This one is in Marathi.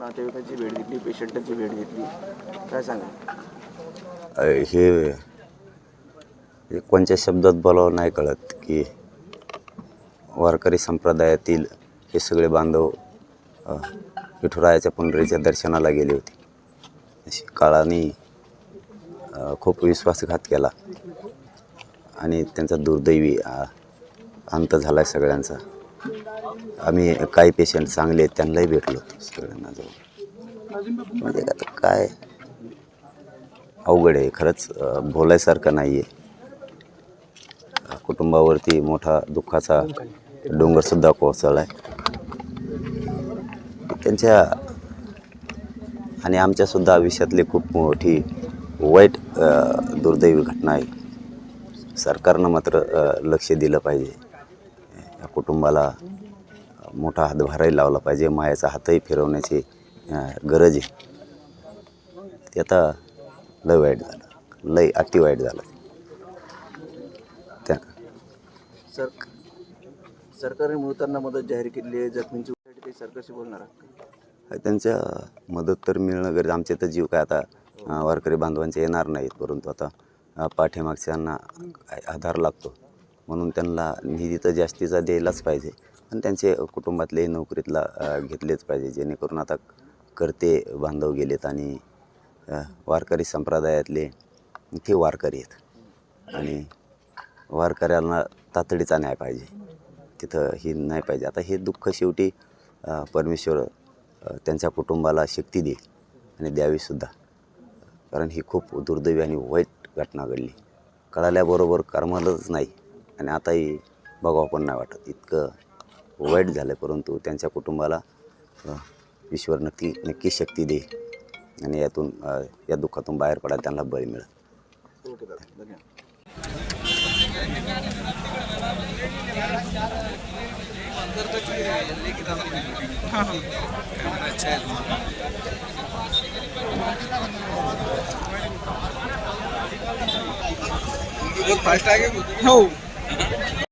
नातेवाईकांची भेट घेतली पेशंटांची भेट घेतली. काय सांगा हे कोणत्या शब्दात बोलावं नाही कळत की वारकरी संप्रदायातील हे सगळे बांधव विठुरायाच्या पुंडरीच्या दर्शनाला गेले होते. अशी काळाने खूप विश्वासघात केला आणि त्यांचा दुर्दैवी अंत झाला आहे सगळ्यांचा. आम्ही काही पेशंट चांगले आहेत त्यांनाही भेटलो सगळ्यांना जाऊन. म्हणजे आता काय अवघड आहे खरंच बोलायसारखं नाही आहे कुटुंबावरती मोठा दुःखाचा डोंगरसुद्धा कोसळला आहे त्यांच्या आणि आमच्यासुद्धा आयुष्यातली खूप मोठी वाईट दुर्दैवी घटना आहे. सरकारनं मात्र लक्ष दिलं पाहिजे. या कुटुंबाला मोठा हातभारही लावला पाहिजे मायाचा हातही फिरवण्याची गरज आहे. ते आता लय वाईट झालं लय अति वाईट झालं. त्या सर सरकारने मृतांना मदत जाहीर केली आहे जखमींची काही सरकारशी बोलणार? त्यांच्या मदत तर मिळणं गरज आमचे तर जीव काय आता वारकरी बांधवांचे येणार नाहीत परंतु आता पाठीमागच्यांना आधार लागतो. म्हणून त्यांना निधी तर जास्तीचा द्यायलाच पाहिजे. आणि त्यांचे कुटुंबातले नोकरीतला घेतलेच पाहिजे. जेणेकरून आता करते बांधव गेलेत आणि वारकरी संप्रदायातले ते वारकरी आहेत. आणि वारकऱ्यांना तातडीचा न्याय पाहिजे. तिथं ही नाही पाहिजे. आता हे दुःख शेवटी परमेश्वर त्यांच्या कुटुंबाला शक्ती देईल आणि द्यावीसुद्धा कारण ही खूप दुर्दैवी आणि वाईट घटना घडली. कळाल्याबरोबर करमलंच नाही. आणि आताही बघावं पण नाही वाटत. इतकं वाईट झालं परंतु त्यांच्या कुटुंबाला ईश्वर नक्की नक्की शक्ती देईल आणि यातून या दुःखातून बाहेर पडायला त्यांना बळ मिळेल. ओके दादा धन्यवाद. हो.